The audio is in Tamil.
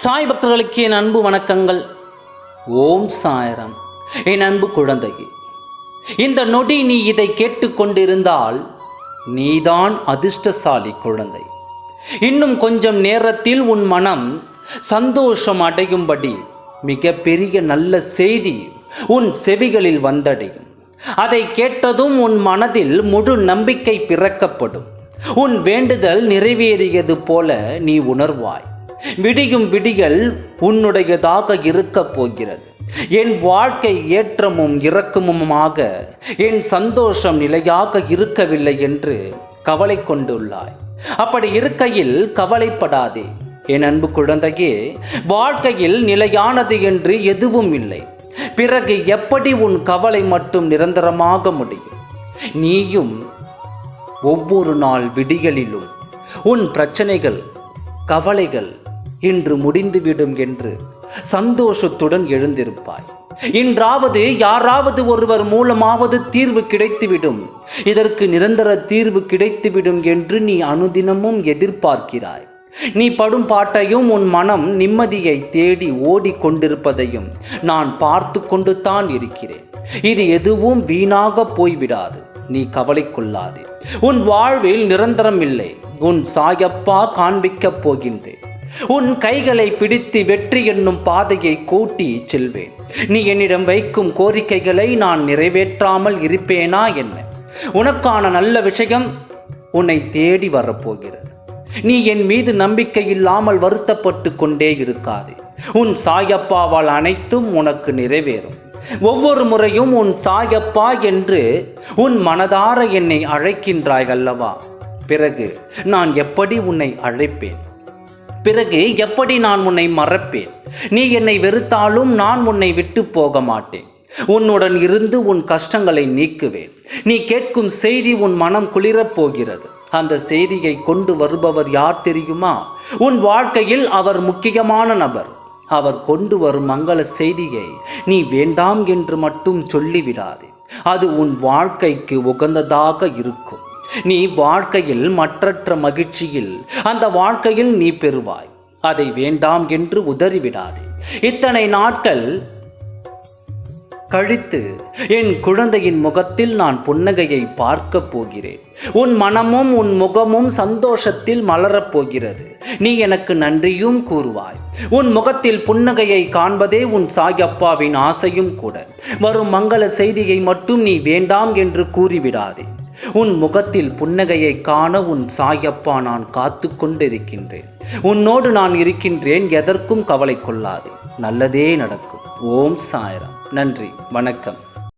சாய் பக்தர்களுக்கு என் அன்பு வணக்கங்கள். ஓம் சாயரம். என் அன்பு குழந்தை இந்த நொடி நீ இதை கேட்டுக்கொண்டிருந்தால் நீதான் அதிர்ஷ்டசாலி குழந்தை. இன்னும் கொஞ்சம் நேரத்தில் உன் மனம் சந்தோஷம் அடையும்படி மிகப்பெரிய நல்ல செய்தி உன் செவிகளில் வந்தடையும். அதை கேட்டதும் உன் மனதில் முழு நம்பிக்கை பிறக்கப்படும். உன் வேண்டுதல் நிறைவேறியது போல நீ உணர்வாய். விடியும் விடிகள் உன்னுடையதாக இருக்கப் போகிறது. என் வாழ்க்கை ஏற்றமும் இறக்கமுமாக என் சந்தோஷம் நிலையாக இருக்கவில்லை என்று கவலை கொண்டுள்ளாய். அப்படி இருக்கையில் கவலைப்படாதே. என் அன்பு குழந்தையே வாழ்க்கையில் நிலையானது என்று எதுவும் இல்லை. பிறகு எப்படி உன் கவலை மட்டும் நிரந்தரமாக முடியும்? நீயும் ஒவ்வொரு நாள் விடிகளிலும் உன் பிரச்சனைகள் கவலைகள் இன்று முடிந்துவிடும் என்று சந்தோஷத்துடன் எழுந்திருப்பாய். இன்றாவது யாராவது ஒருவர் மூலமாவது தீர்வு கிடைத்துவிடும். இதற்கு நிரந்தர தீர்வு கிடைத்துவிடும் என்று நீ அனுதினமும் எதிர்பார்க்கிறாய். நீ படும் பாட்டையும் உன் மனம் நிம்மதியை தேடி ஓடிக்கொண்டிருப்பதையும் நான் பார்த்து கொண்டு தான் இருக்கிறேன். இது எதுவும் வீணாக போய்விடாது. நீ கவலை கொள்ளாதே. உன் வாழ்வில் நிரந்தரம் இல்லை. உன் சாயப்பா காண்பிக்கப் போகின்றேன். உன் கைகளை பிடித்து வெற்றி என்னும் பாதையை கூட்டி செல்வேன். நீ என்னிடம் வைக்கும் கோரிக்கைகளை நான் நிறைவேற்றாமல் இருப்பேனா என்ன? உனக்கான நல்ல விஷயம் உன்னை தேடி வரப்போகிறது. நீ என் மீது நம்பிக்கை இல்லாமல் வருத்தப்பட்டு கொண்டே இருக்காதே. உன் சாயப்பாவால் அனைத்தும் உனக்கு நிறைவேறும். ஒவ்வொரு முறையும் உன் சாயப்பா என்று உன் மனதார என்னை அழைக்கின்றாய் அல்லவா? பிறகு நான் எப்படி உன்னை அழைப்பேன்? பிறகு எப்படி நான் உன்னை மறப்பேன்? நீ என்னை வெறுத்தாலும் நான் உன்னை விட்டு போக மாட்டேன் உன்னுடன் இருந்து உன் கஷ்டங்களை நீக்குவேன். நீ கேட்கும் செய்தி உன் மனம் குளிரப் போகிறது. அந்த செய்தியை கொண்டு வருபவர் யார் தெரியுமா? உன் வாழ்க்கையில் அவர் முக்கியமான நபர். அவர் கொண்டு வரும் மங்கள செய்தியை நீ வேண்டாம் என்று மட்டும் சொல்லிவிடாதே. அது உன் வாழ்க்கைக்கு உகந்ததாக இருக்கும். நீ வாழ்க்கையில் மற்றற்ற மகிழ்ச்சியில் அந்த வாழ்க்கையில் நீ பெறுவாய். அதை வேண்டாம் என்று உதறிவிடாதே. இத்தனை நாட்கள் கழித்து என் குழந்தையின் முகத்தில் நான் புன்னகையை பார்க்கப் போகிறேன். உன் மனமும் உன் முகமும் சந்தோஷத்தில் மலரப் போகிறது. நீ எனக்கு நன்றியும் கூறுவாய். உன் முகத்தில் புன்னகையை காண்பதே உன் சாயப்பாவின் ஆசையும் கூட. வரும் மங்கள செய்தியை மட்டும் நீ வேண்டாம் என்று கூறிவிடாதே. உன் முகத்தில் புன்னகையை காண உன் சாயப்பா நான் காத்து கொண்டிருக்கின்றேன் உன்னோடு நான் இருக்கின்றேன் எதற்கும் கவலை கொள்ளாதே. நல்லதே நடக்கும். ஓம் சாயரம். நன்றி. வணக்கம்.